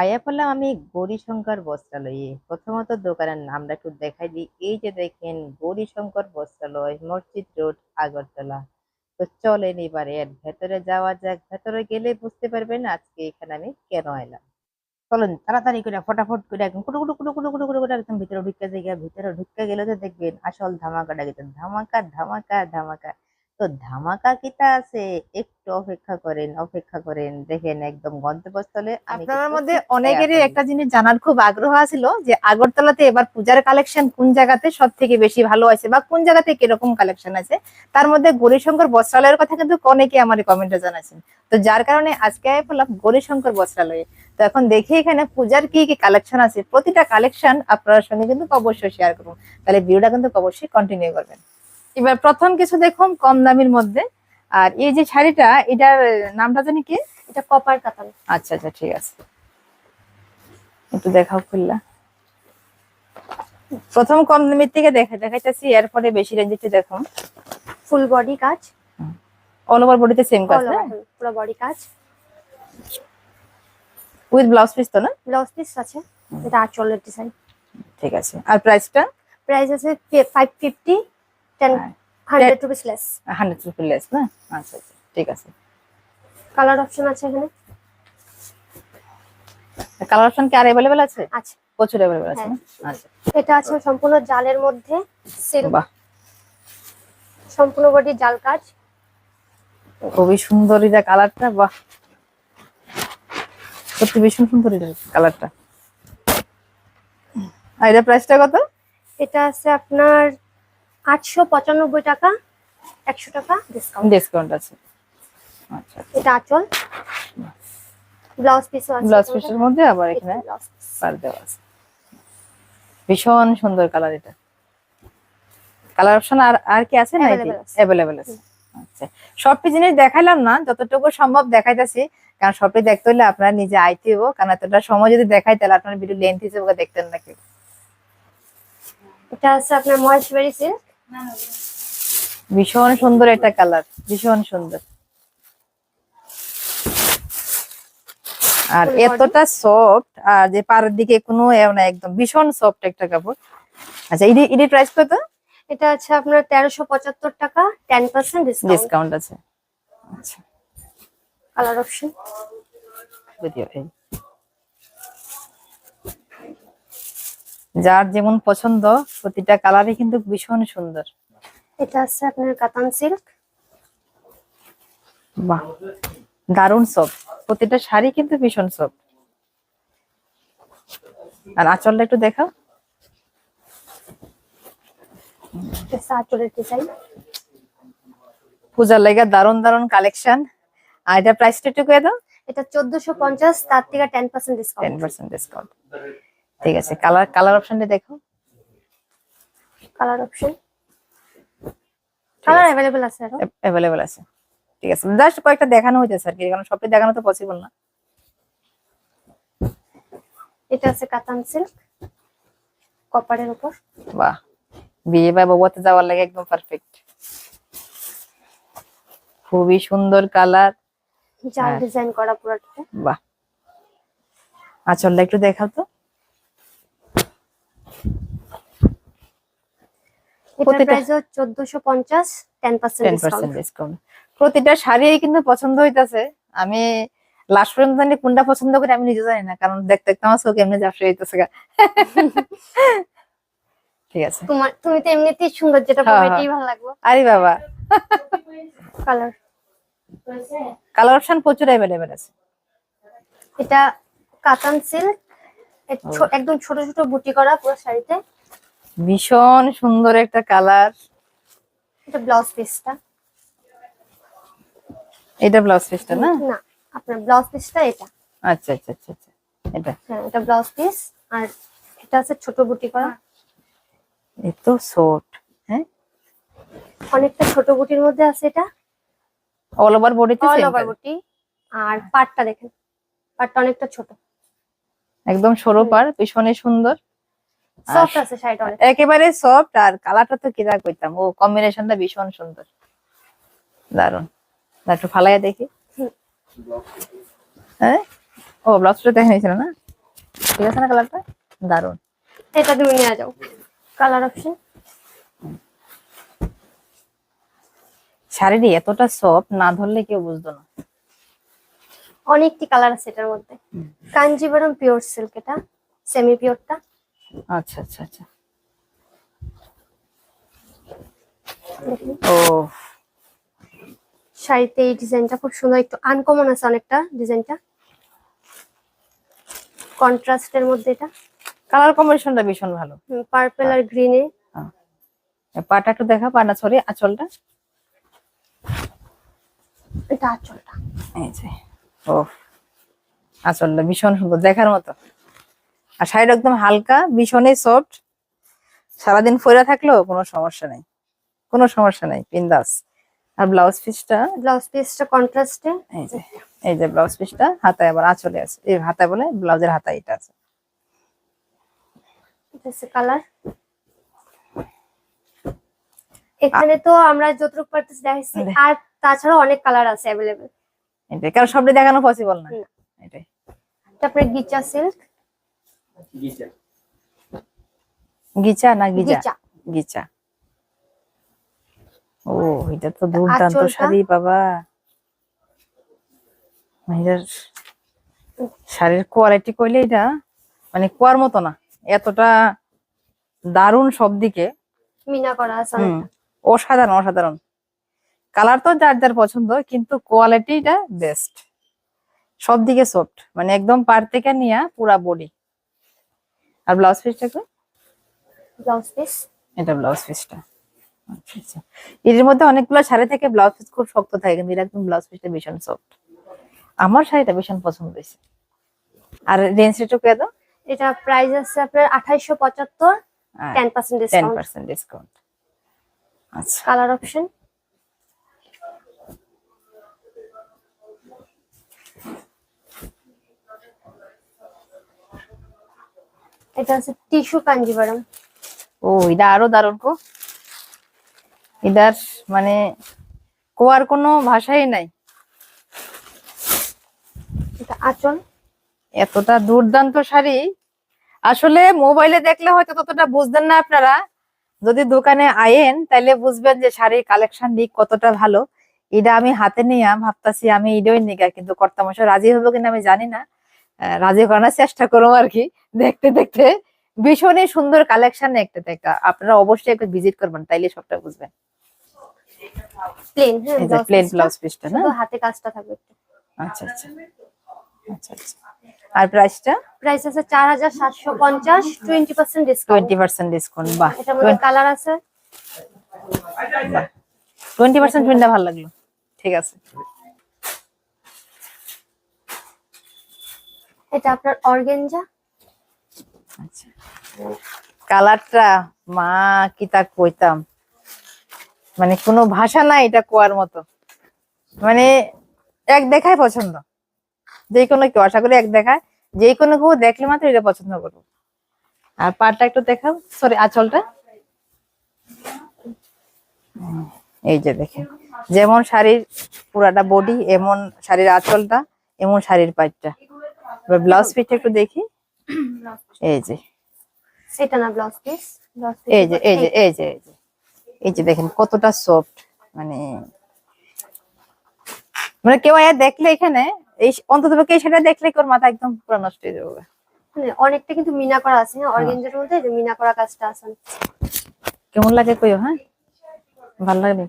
আয়া পড়লাম আমি গৌরীশঙ্কর বস্ত্রালয়ে। প্রথমত দোকানের নামটা একটু দেখাই দিই। এই যে দেখেন গৌরীশঙ্কর বস্ত্রালয় মসজিদ রোড আগরতলা। তো চলেন এবারে এর ভেতরে যাওয়া যাক। ভেতরে গেলে বুঝতে পারবেন আজকে এখানে আমি কেন এলাম। চলুন তাড়াতাড়ি করে ফটাফট করে একদম কুটু কুটু কুটু কুটু কুটু কুটু করে একদম ভিতরে ঢুকে জায়গা ভিতরে ঢুকে গেলে তো দেখবেন আসল ধামাকাটা কিন্তু ধামাকা ধামাকা ধামাকা। তো ধামাকা কিতা আছে? একটু অপেক্ষা করেন অপেক্ষা করেন। দেখেন একদম গন্তব্যস্থলে আপনার মধ্যে অনেকেরই একটা জিনিস জানার খুব আগ্রহ আছিল যে আগরতলাতে এবার পূজার কালেকশন কোন জায়গাতে সব থেকে বেশি ভালো আছে বা কোন জায়গাতে কীরকম কালেকশন আছে? তার মধ্যে গৌরীশঙ্কর বস্ত্রালয়ের কথা কিন্তু অনেকে আমার কমেন্টে জানাচ্ছেন তো যার কারণে আজকে আমি বললাম গৌরীশঙ্কর বস্ত্রালয়ে। তো এখন দেখি এখানে পূজার কি কি কালেকশন আছে। প্রতিটা কালেকশন আপনার সঙ্গে কিন্তু অবশ্যই শেয়ার করুন তাহলে ভিডিওটা কিন্তু অবশ্যই কন্টিনিউ করবেন। এবার প্রথম কিছু দেখুন কম দামের মধ্যে। আর এই যে শাড়িটা এটার নামটা জানি কি? এটা কপার কাতান। আচ্ছা আচ্ছা ঠিক আছে। একটু দেখাও খুললা। প্রথম কম দামের থেকে দেখা দেখাইতেছি এরপরে বেশি রেঞ্জের দেখুন। ফুল বডি কাজ। অল ওভার বডিতে সেম কাজ না? পুরো বডি কাজ। উইথ ব্লাউজ পিস তো না? ব্লাউজ পিস আছে। এটা আঁচলের ডিজাইন ঠিক আছে। আর প্রাইসটা প্রাইস আছে ফাইভ ফিফটি টেন হ্যাঁ। Hundred rupees less hundred rupee less না? আচ্ছা আচ্ছা ঠিক আছে। কালার অপশন আছে এখানে? কালার অপশন কি আর অ্যাভেলেবেল আছে? আছে। প্রচুর অ্যাভেলেবেল আছে না? আচ্ছা। এটা আছে সম্পূর্ণ জালের মধ্যে সিল্ক সম্পূর্ণ বডি জাল কাজ। খুবই সুন্দর এটা কালারটা বাহ। সত্যি ভীষণ সুন্দর এটা কালারটা আর এটা প্রাইসটা কত? এটা আছে আপনার আটশো পঁচানব্বই টাকা একশো টাকা ডিসকাউন্ট ডিসকাউন্ট আছে। আচ্ছা। এটা আঁচল। ব্লাউজ পিসও আছে ব্লাউজ পিসের মধ্যে। আবার এখানে পার দেওয়া আছে। ভীষণ সুন্দর কালার এটা। কালার অপশন আর আর কি আছে না Available আছে। আচ্ছা। সবটি জিনিস দেখাইলাম না যতটুকু সম্ভব দেখাইতেছি। কারণ সবটি দেখতে হলে আপনারা নিজে আইতে হব কারণ এতটা সময় যদি দেখাই তাহলে আপনার ভিডিও লেন্থ হিসেবে দেখতেন নাকি এটা আছে আপনার মহেশবাড়ি সিল্ক ভীষণ সুন্দর একটা কালার ভীষণ সুন্দর। আর এতটা সফট আর যে পাড়ের দিকে কোনো একদম ভীষণ সফট একটা কাপড়। আচ্ছা ইডি ইডি প্রাইস কত? এটা আছে আপনার তেরোশো পঁচাত্তর টাকা টেন পার্সেন্ট ডিসকাউন্ট আছে। আচ্ছা। কালার অপশন যদিও যার যেমন পছন্দ প্রতিটা কালারই কিন্তু ভীষণ সুন্দর। এটা আছে আপনার কাতান সিল্ক। বাহ দারুণ সফট প্রতিটা শাড়ি কিন্তু ভীষণ সফট আর আঁচলটা একটু দেখাও। আঁচলের ডিজাইন পূজার লেগে দারুণ দারুণ কালেকশন আর এটা প্রাইসটা একটু করে দাও। এটা চোদ্দশো পঞ্চাশ তার থেকে ten percent ten percent discount ঠিক আছে কালার কালার অপশনটা দেখো। কালার অপশন কালার অ্যাভেলেবেল আছে। অ্যাভেলেবেল আছে ঠিক আছে জাস্ট কয়েকটা দেখানো হইতেছে আর কি কারণ সবটি দেখানো তো পসিবল না। এটা আছে কাতান সিল্ক কপারের উপর। বাহ বিয়ে বা বউতে যাওয়ার লাগে একদম পারফেক্ট খুবই সুন্দর কালার জাল। ডিজাইন করা পুরোটাতে। বাহ। আঁচলটা একটু দেখাও তো। এটার প্রতিটা- প্রাইস ডিসকাউন্ট শাড়ি কিন্তু পছন্দ হইতাছে। আমি লাস্ট পর্যন্ত জানি কোনটা পছন্দ করি আমি নিজে জানি না কারণ দেখতে দেখতে আমার চোখ এমনি ঝাপসে হইতেছে ঠিক আছে। তোমার তুমি তো এমনিতেই সুন্দর যেটা হ্যাঁ, হ্যাঁ। এটাই ভালো লাগবে। আরে বাবা। কালার কালার অপশন প্রচুর আছে। এটা কাতান সিল্ক একদম ছোট ছোট বুটি করা পুরো শাড়িতে। ভীষণ সুন্দর একটা কালার। এটা ব্লাউজ পিসটা? এটা ব্লাউজ পিসটা না? না আপনার ব্লাউজ পিসটা এটা। আচ্ছা আচ্ছা আচ্ছা আচ্ছা এটা। হ্যাঁ এটা ব্লাউজ পিস আর এটা আছে ছোট বুটি করা। এত শর্ট হ্যাঁ? অনেকটা ছোট বুটির মধ্যে আছে এটা। অল ওভার বডিতে অল ওভার বুটি আর পাটটা দেখেন পাটটা অনেকটা ছোট। একদম সরু পার পিছনে সুন্দর। সফট আছে শাড়িটা একেবারে সফট আর কালারটা তো কিরা কইতাম। ও কম্বিনেশনটা ভীষণ সুন্দর। দারুণ একটু ফালাইয়া দেখি। হ্যাঁ? ও ব্লাউজটা দেখে নিয়েছিল না? ঠিক আছে না কালারটা দারুণ। এটা তুমি নিয়ে যাও। কালার অপশন শাড়িটি এতটা সফট না ধরলে কেউ বুঝতো না। অনেকটি কালার আছে এটার মধ্যে। কাঞ্জিবরম পিওর সিল্ক এটা সেমি পিওরটা আচ্ছা আচ্ছা আচ্ছা। ও শাড়িতে এই ডিজাইনটা খুব সুন্দর একটু আনকমন আছে অনেকটা ডিজাইনটা। কন্ট্রাস্টের মধ্যে এটা। কালার কম্বিনেশনটা ভীষণ ভালো। পার্পল আর গ্রিনে পাটা একটু দেখা পানা সরি আঁচলটা। এটা আঁচলটা। এই যে ও আঁচলটা ভীষণ সুন্দর দেখার মতো। আর শাড়িটা একদম হালকা ভীষণই সফট সারাদিন ফোরা থাকলেও কোনো সমস্যা নেই। কোনো সমস্যা নেই বিন্দাস। আর ব্লাউজ পিসটা ব্লাউজ পিসটা কন্ট্রাস্টে এই যে এই যে ব্লাউজ পিসটা হাতায় আবার আঁচলে আছে। এই হাতায় বলে ব্লাউজের হাতায় এটা আছে। এটা কালার এখানে তো আমরা যতটুকু পারতেছি দেখাচ্ছি দেখ। আর তাছাড়া অনেক কালার আছে অ্যাভেলেবেল এটাই। কারণ সবটাই দেখানো পসিবল না। না। এটাই। তারপরে গিচা সিল্ক গিচা না গিজা? গিচা গিচা ও এটা তো দুর্দান্ত শাড়ি বাবা। শাড়ির কোয়ালিটি কইলে এটা মানে কুয়ার মতো না এতটা দারুণ সব দিকে মিনা করা আছে অসাধারণ অসাধারণ। কালার তো যার যার পছন্দ কিন্তু কোয়ালিটিটা বেস্ট সব দিকে সফট মানে একদম পার থেকে নিয়ে পুরা বডি আর ব্লাউজ পিসটা কি? Blouse piece. এটা ব্লাউজ পিসটা। আচ্ছা আচ্ছা। এর মধ্যে অনেকগুলো শাড়ি থেকে ব্লাউজ পিস খুব শক্ত থাকে কিন্তু এটা একদম ব্লাউজ পিসটা ভীষণ সফট আমার শাড়িটা ভীষণ পছন্দ হয়েছে। আর রেঞ্জ রেটও কে দাও এটা প্রাইস আছে আপনার আঠাইশো পঁচাত্তর ten percent ten discount percent discount আচ্ছা। কালার অপশন এটা আছে টিস্যু কাঞ্জিভারম ও এটা আরও দারুণ কো এটার মানে কোয়ার কোনো ভাষাই নাই। এটা আঁচল। এতটা দুর্দান্ত শাড়ি। আসলে মোবাইলে দেখলে হয়তো ততটা বুঝবেন না আপনারা। যদি দোকানে আয়েন তাহলে বুঝবেন যে শাড়ির কালেকশন দিক কতটা ভালো। এটা আমি হাতে নিয়ে ভাবতাছি আমি এটাই নিগা কিন্তু কর্তামশাই রাজি হব কিনা আমি জানি না। রাজি করানোর চেষ্টা করব আর কি দেখতে দেখতে ভীষণই সুন্দর কালেকশন একটা দেখা। আপনারা অবশ্যই একটু ভিজিট করবেন তাইলে সবটা বুঝবেন। প্লেন হ্যাঁ প্লেন ব্লাউজ পিসটা। না? হাতে কাজটা থাকবে আচ্ছা আচ্ছা। আচ্ছা আচ্ছা। আর প্রাইসটা প্রাইস আছে ডিসকাউন্ট ডিসকাউন্ট বাহ। মধ্যে কালার আছে। ভালো লাগল। ঠিক আছে। এটা আপনার অর্গেঞ্জা আচ্ছা। কালারটা, মা, কি তা কইতাম। মানে কোনো ভাষা নাই এটা কোয়ার মতো। মানে এক দেখায় পছন্দ। যে কোনো কেউ, আশা করি এক দেখায়। যে কোনো কেউ দেখলে মাত্র এটা পছন্দ করব। আর পাটটা একটু দেখাও। সরি আঁচলটা। এই যে দেখেন। যেমন শাড়ির পুরাটা বডি এমন শাড়ির আঁচলটা, এমন শাড়ির পাটটা। এবার ব্লাউজ পিসটা একটু দেখি। এই যে। এটা না ব্লাউজ পিস এই যে এই যে এই যে এই যে। এই যে দেখেন কতটা সফট মানে মানে কেউ আয়া দেখলে এখানে এই অন্তত পক্ষে এই সেটা দেখলে কি ওর মাথা একদম পুরো নষ্ট হয়ে যাবে? মানে অনেকটা কিন্তু মিনা করা আছে হ্যাঁ অর্গেঞ্জার মধ্যে এই যে মিনা করা কাজটা আছে। কেমন লাগে কইও হ্যাঁ? ভালো লাগবে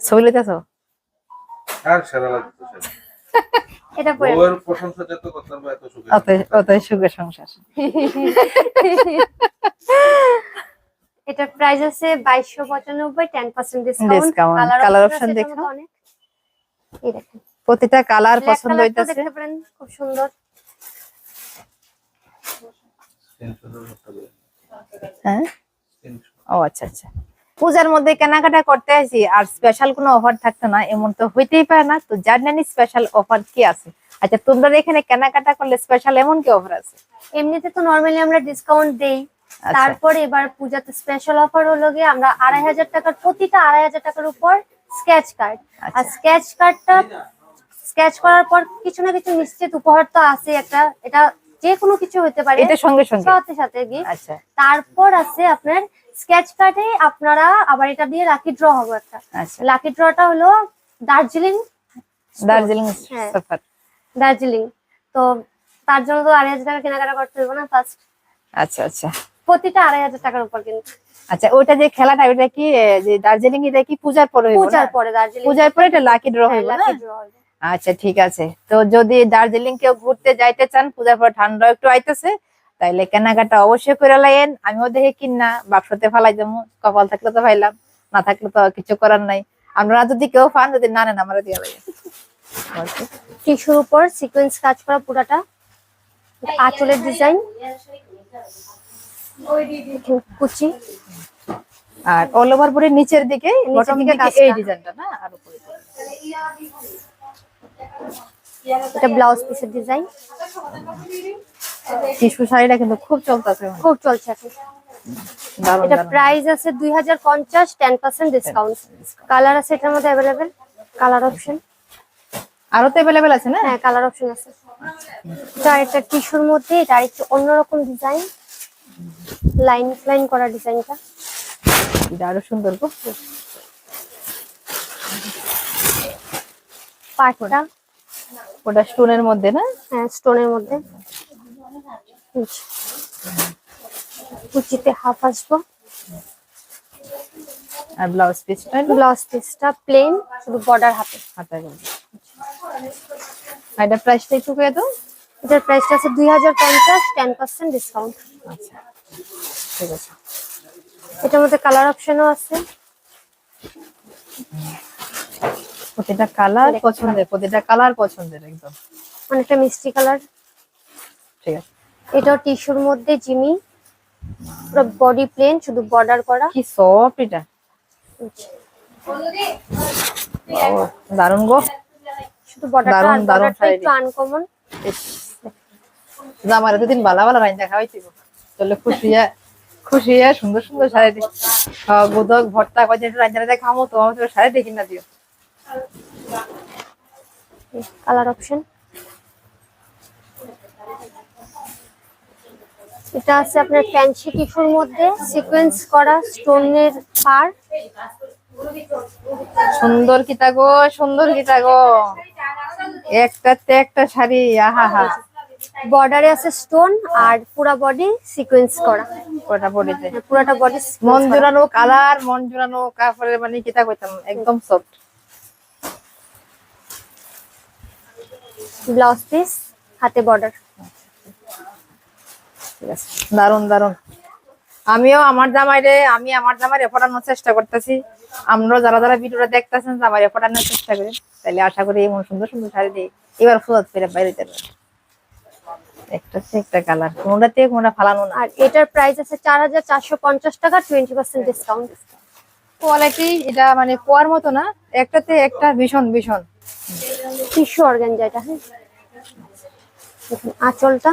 ছবি লইতেছো? আর সেরা লাগতেছে এটা পরে বউয়ের প্রশংসা যত করতে পারব এত সুখে অত অত সুখের সংসার। এটা প্রাইস আছে বাইশশো পঁচানব্বই ten percent discount Discount, colour option দেখো। অনেক। এই দেখেন। প্রতিটা কালার পছন্দ হইতাছে। দেখতে পারেন খুব সুন্দর। হ্যাঁ? ও আচ্ছা আচ্ছা। পূজার মধ্যে কেনাকাটা করতে আসি আর স্পেশাল কোনো অফার থাকতো না এমন তো হইতেই পারে না। তো যার জানি স্পেশাল অফার কি আছে? আচ্ছা তোমরা এখানে কেনাকাটা করলে স্পেশাল এমন কি অফার আছে? এমনিতে তো নর্মালি আমরা ডিসকাউন্ট দেই। আচ্ছা। তারপরে এবার পূজাতে স্পেশাল অফার হলো গিয়ে আমরা আড়াই হাজার টাকার প্রতিটা আড়াই হাজার টাকার উপর স্কেচ কার্ড আর আচ্ছা। স্কেচ কার্ডটা স্কেচ করার পর কিছু না কিছু নিশ্চিত উপহার তো আছে একটা এটা যে কোনো কিছু হতে পারে। এটা সঙ্গে সঙ্গে। সাথে সাথে গিফট আচ্ছা। তারপর আছে আপনার স্কেচ কার্ডে আপনারা আবার এটা দিয়ে লাকি ড্র হবে একটা। আচ্ছা। লাকি ড্রটা হলো দার্জিলিং দার্জিলিং হ্যাঁ। সফর। দার্জিলিং। তো তার জন্য তো আড়াই হাজার টাকা কেনাকাটা করতে হবে না ফার্স্ট আচ্ছা আচ্ছা। প্রতিটা আড়াই হাজার টাকার উপর কিন্তু। আচ্ছা ওইটা যে খেলাটা ওইটা কি যে দার্জিলিং এটা কি পূজার পরে পূজার পরে দার্জিলিং। পূজার পরে এটা লাকি ড্র হবে না? লাকি ড্র হবে। আচ্ছা ঠিক আছে। তো যদি দার্জিলিং কেউ ঘুরতে যাইতে চান পূজার পর ঠান্ডা একটু আইতেছে তাইলে কেনাকাটা অবশ্যই করে লাইন আমিও দেখে কিনা বাক্সতে ফালাই দেবো কপাল থাকলে তো পাইলাম না থাকলে তো কিছু করার নাই। আপনারা যদি কেউ ফান যদি না নেন আমরা দিয়ে লাগে টিস্যুর উপর সিকোয়েন্স কাজ করা পুরাটা আঁচলের ডিজাইন কুচি আর অল ওভার পরে নিচের দিকে বটম দিকে দিকে এই ডিজাইনটা না? আর উপরে এটা ব্লাউজ পিসের ডিজাইন টিস্যু শাড়িটা কিন্তু খুব চলতেছে। খুব চলছে। এখন এটা প্রাইস আছে দুই হাজার পঞ্চাশ টেন পার্সেন্ট ডিসকাউন্ট কালার আছে এটার মধ্যে অ্যাভেলেবেল কালার অপশন আরও তো অ্যাভেলেবেল আছে না? হ্যাঁ কালার অপশন আছে। এটা একটা টিস্যুর মধ্যে এটা আরেকটু অন্যরকম ডিজাইন লাইন লাইন করা ডিজাইনটা এটা আরও সুন্দর গো। পাটটা ওটা স্টোনের মধ্যে না? হ্যাঁ স্টোনের মধ্যে। নিচে। কুচিতে হাফ আসব। আর ব্লাউজ পিসটা ব্লাউজ পিসটা প্লেন শুধু বর্ডার হাতে। হাতা আর এটা প্রাইসটা একটু করে দাও। এটার প্রাইসটা আছে দুই হাজার পঞ্চাশ টেন পার্সেন্ট ডিসকাউন্ট আচ্ছা ঠিক আছে। এটার মধ্যে কালার অপশনও আছে। প্রতিটা কালার পছন্দের প্রতিটা কালার পছন্দের একদম। অনেকটা মিষ্টি কালার ঠিক আছে। এটাও টিস্যুর মধ্যে জিমি পুরো বডি প্লেন শুধু বর্ডার করা। কি সফট এটা। ও, দারুণ গো। শুধু বর্ডারটা শাড়ি। একটু আনকমন আমার এতদিন বালা বালা রাইন দেখা হয়েছিল। চলে খুশি হয়ে- খুশি হয়ে সুন্দর সুন্দর শাড়ি দি গোদক ভর্তা কদিন একটু রান্না রান্না খামো তো আমার শাড়ি দেখি না দিও কালার অপশন এটা আছে আপনার ফ্যান্সি টিস্যুর মধ্যে সিকোয়েন্স করা স্টোনের পার। সুন্দর কিতা গো সুন্দর কিতা গো। একটাতে একটা শাড়ি আহা হা বর্ডারে আছে স্টোন আর পুরা বডি সিকোয়েন্স করা। ওটা পড়েছে পুরাটা বডি মন জোড়ানো কালার মন জোড়ানো কাপড়ের মানে কিতা কইতাম একদম সফট ব্লাউজ পিস হাতে বর্ডার ঠিক আছে। দারুণ দারুণ আমিও আমার জামাইরে আমি আমার জামাইরে পড়ানোর চেষ্টা করতেছি। আমরা যারা যারা ভিডিওটা দেখতেছেন জামাইরে পড়ানোর চেষ্টা করি। তাহলে আশা করি এমন সুন্দর সুন্দর শাড়ি দিই এবার ফুলত ফেরে বাইরে যাবে। একটা হচ্ছে একটা কালার কোনটাতে কোনটা ফালানো না। আর এটার প্রাইস আছে চার হাজার চারশো পঞ্চাশ টাকা টোয়েন্টি পার্সেন্ট ডিসকাউন্ট কোয়ালিটি এটা মানে কোয়ার মতো না একটাতে একটা ভীষণ ভীষণ। টিস্যু অর্গানজা এটা হ্যাঁ। আঁচলটা।